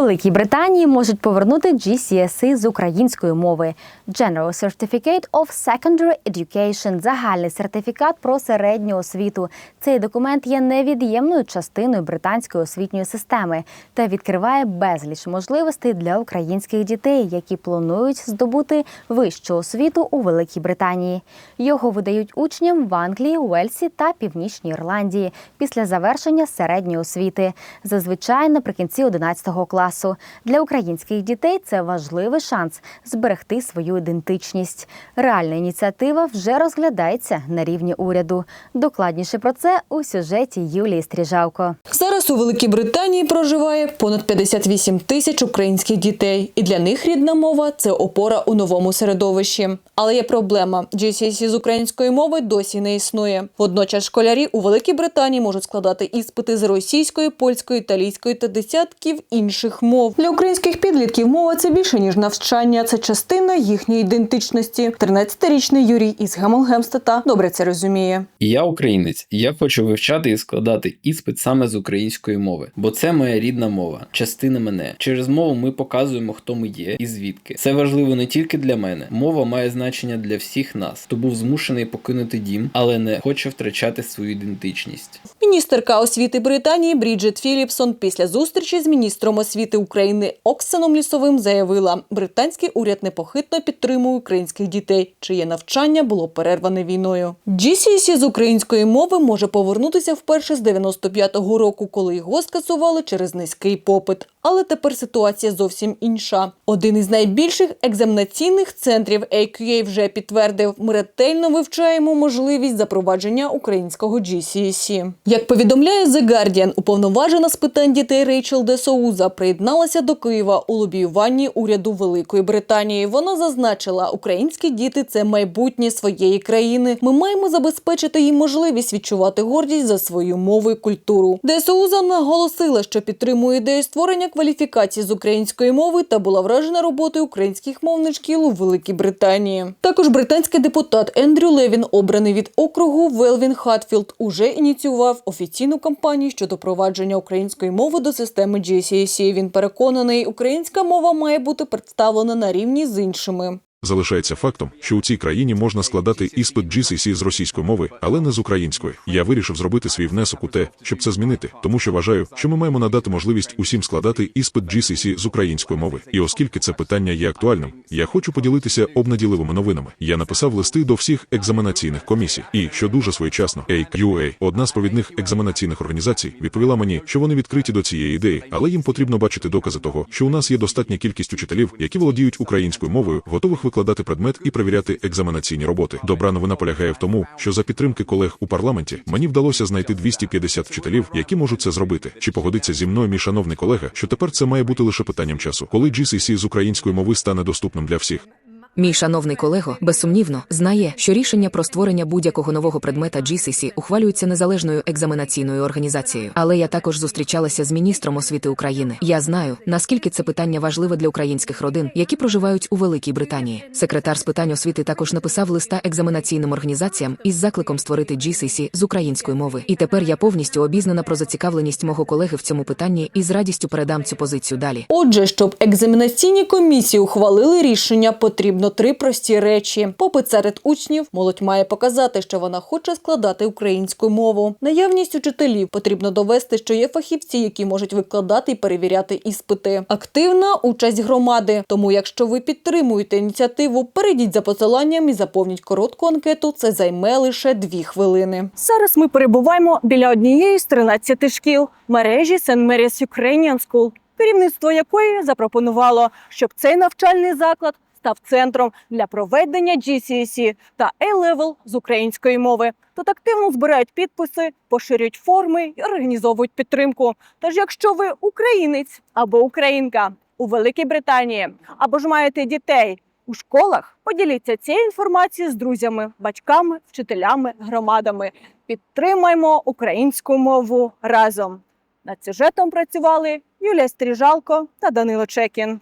Великій Британії можуть повернути GCSE з української мови General Certificate of Secondary Education – загальний сертифікат про середню освіту. Цей документ є невід'ємною частиною британської освітньої системи та відкриває безліч можливостей для українських дітей, які планують здобути вищу освіту у Великій Британії. Його видають учням в Англії, Уельсі та Північній Ірландії після завершення середньої освіти, зазвичай наприкінці 11 класу. Для українських дітей це важливий шанс зберегти свою ідентичність. Реальна ініціатива вже розглядається на рівні уряду. Докладніше про це у сюжеті Юлії Стріжавко. Зараз у Великій Британії проживає понад 58 тисяч українських дітей, і для них рідна мова це опора у новому середовищі. Але є проблема: GCSE з української мови досі не існує. Водночас школярі у Великій Британії можуть складати іспити з російської, польської, італійської та десятків інших мов. Для українських підлітків мова це більше ніж навчання, це частина їхньої ідентичності. 13-річний Юрій із Гемолгемстета добре це розуміє. Я українець, я хочу вивчати і складати іспит саме з української мови, бо це моя рідна мова, частина мене. Через мову ми показуємо, хто ми є і звідки. Це важливо не тільки для мене. Мова має значення для всіх нас, хто був змушений покинути дім, але не хоче втрачати свою ідентичність. Міністерка освіти Британії Бріджит Філіпсон після зустрічі з міністром освіти України Оксаном Лісовим заявила, британський уряд непохитно підтримує українських дітей, чиє навчання було перерване війною. GCSE з української мови може повернутися вперше з 95-го року, коли його скасували через низький попит. Але тепер ситуація зовсім інша. Один із найбільших екзаменаційних центрів AQA вже підтвердив, ми ретельно вивчаємо можливість запровадження українського GCSE. Як повідомляє The Guardian, уповноважена з питань дітей Рейчел Де Соуза приєдналася до Києва у лобіюванні уряду Великої Британії. Вона зазначила, українські діти це майбутнє своєї країни. Ми маємо забезпечити їм можливість відчувати гордість за свою мову і культуру. Де Соуза наголосила, що підтримує ідею створення кваліфікації з української мови та була вражена роботою українських мовних шкіл у Великій Британії. Також британський депутат Ендрю Левін, обраний від округу Велвін Хатфілд, уже ініціював офіційну кампанію щодо провадження української мови до системи GCSE. Він переконаний, українська мова має бути представлена на рівні з іншими. Залишається фактом, що у цій країні можна складати іспит GCSE з російської мови, але не з української. Я вирішив зробити свій внесок у те, щоб це змінити, тому що вважаю, що ми маємо надати можливість усім складати іспит GCSE з української мови. І оскільки це питання є актуальним, я хочу поділитися обнаділивими новинами. Я написав листи до всіх екзаменаційних комісій, і що дуже своєчасно, AQA, одна з провідних екзаменаційних організацій, відповіла мені, що вони відкриті до цієї ідеї, але їм потрібно бачити докази того, що у нас є достатня кількість учителів, які володіють українською мовою, готових викладати предмет і перевіряти екзаменаційні роботи. Добра новина полягає в тому, що за підтримки колег у парламенті мені вдалося знайти 250 вчителів, які можуть це зробити. Чи погодиться зі мною мій шановний колега, що тепер це має бути лише питанням часу, коли GCC з української мови стане доступним для всіх. Мій шановний колего, безсумнівно, знає, що рішення про створення будь-якого нового предмета GCSE ухвалюється незалежною екзаменаційною організацією. Але я також зустрічалася з міністром освіти України. Я знаю, наскільки це питання важливе для українських родин, які проживають у Великій Британії. Секретар з питань освіти також написав листа екзаменаційним організаціям із закликом створити GCSE з української мови. І тепер я повністю обізнана про зацікавленість мого колеги в цьому питанні і з радістю передам цю позицію далі. Отже, щоб екзаменаційні комісії ухвалили рішення, потрібно три прості речі. Попит серед учнів молодь має показати, що вона хоче складати українську мову. Наявність учителів потрібно довести, що є фахівці, які можуть викладати і перевіряти іспити. Активна участь громади. Тому, якщо ви підтримуєте ініціативу, перейдіть за посиланням і заповніть коротку анкету. Це займе лише дві хвилини. Зараз ми перебуваємо біля однієї з 13 шкіл мережі St. Mary's Ukrainian School, керівництво якої запропонувало, щоб цей навчальний заклад став центром для проведення GCSE та A-Level з української мови. Тут активно збирають підписи, поширюють форми і організовують підтримку. Тож, якщо ви українець або українка у Великій Британії, або ж маєте дітей у школах, поділіться цією інформацією з друзями, батьками, вчителями, громадами. Підтримаймо українську мову разом. Над сюжетом працювали Юлія Стріжалко та Данило Чекін.